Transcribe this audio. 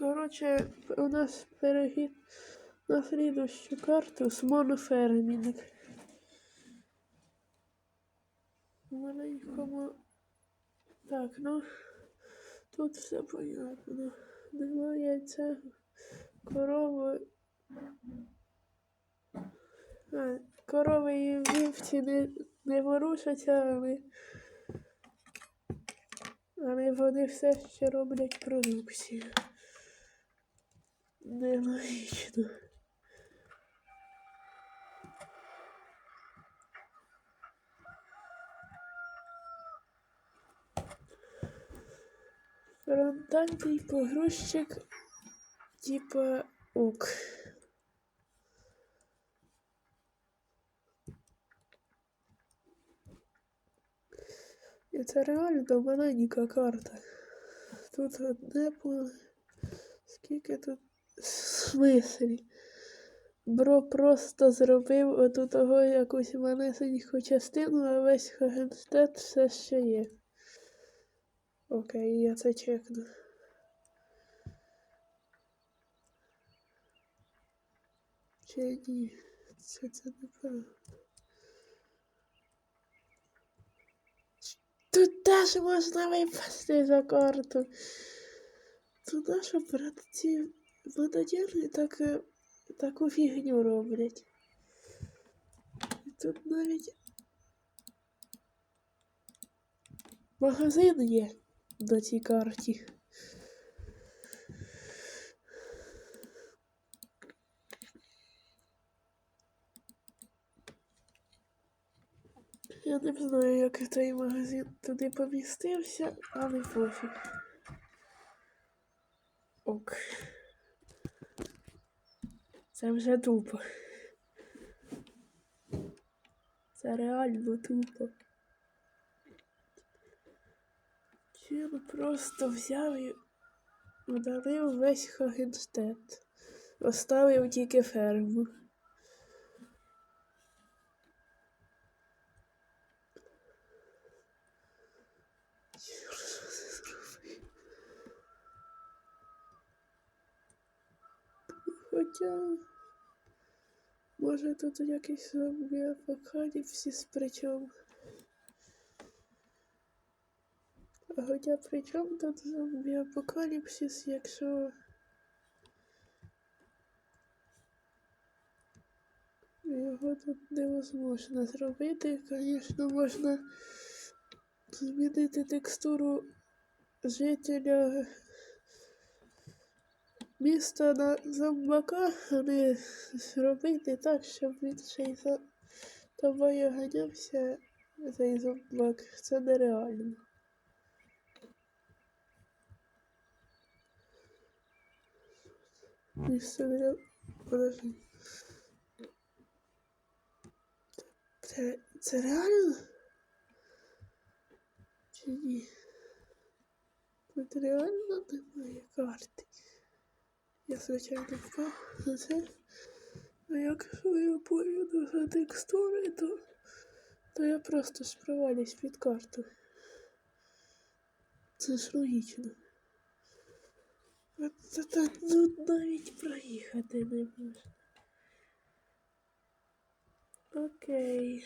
Коротше, у нас перехід на слідущу карту з монофермінг. В маленькому. Так, ну тут все понятно. Немає цього корови. А, корови і вівці не, не ворушаться, але, але вони все ще роблять продукцію. Нелогічно. Фронтальний погрузчик типа. І це реально маленька карта. Тут одне поле. Скільки тут смислі? Бро просто зробив оту того якусь малесеньку частину, а весь Хагенштет все ще є. Окей, я це чекну. Чи ні? Це це неправда. Тут теж можна випасти за карту. Тут наші братці вододіли так, е, таку фігню роблять. Тут навіть магазин є на цій карті. Я не знаю, як той магазин туди помістився, але пофіг. Ок. Це вже тупо. Це реально тупо. Він просто взяв і удалив весь Хагенштет. Оставив тільки ферму. Що це зробив? Хоча, може тут якийсь зомбі апокаліпсис причому. А Хоча при чому тут зомбі апокаліпсис, якщо його тут невозможно зробити, звісно, можна змінити текстуру жителя міста на зомбака, не зробити так, щоб він ще й за тобою ганявся цей зомбак. Це нереально. Місце для... Подожди. Це, це реально? Чи ні? Тут реально немає карти. Я звичайно впав на це. А якщо я поїду за текстури, то, то я просто ж під карту. Це ж логічно. Це так ну, навіть проїхати не можна. Окей.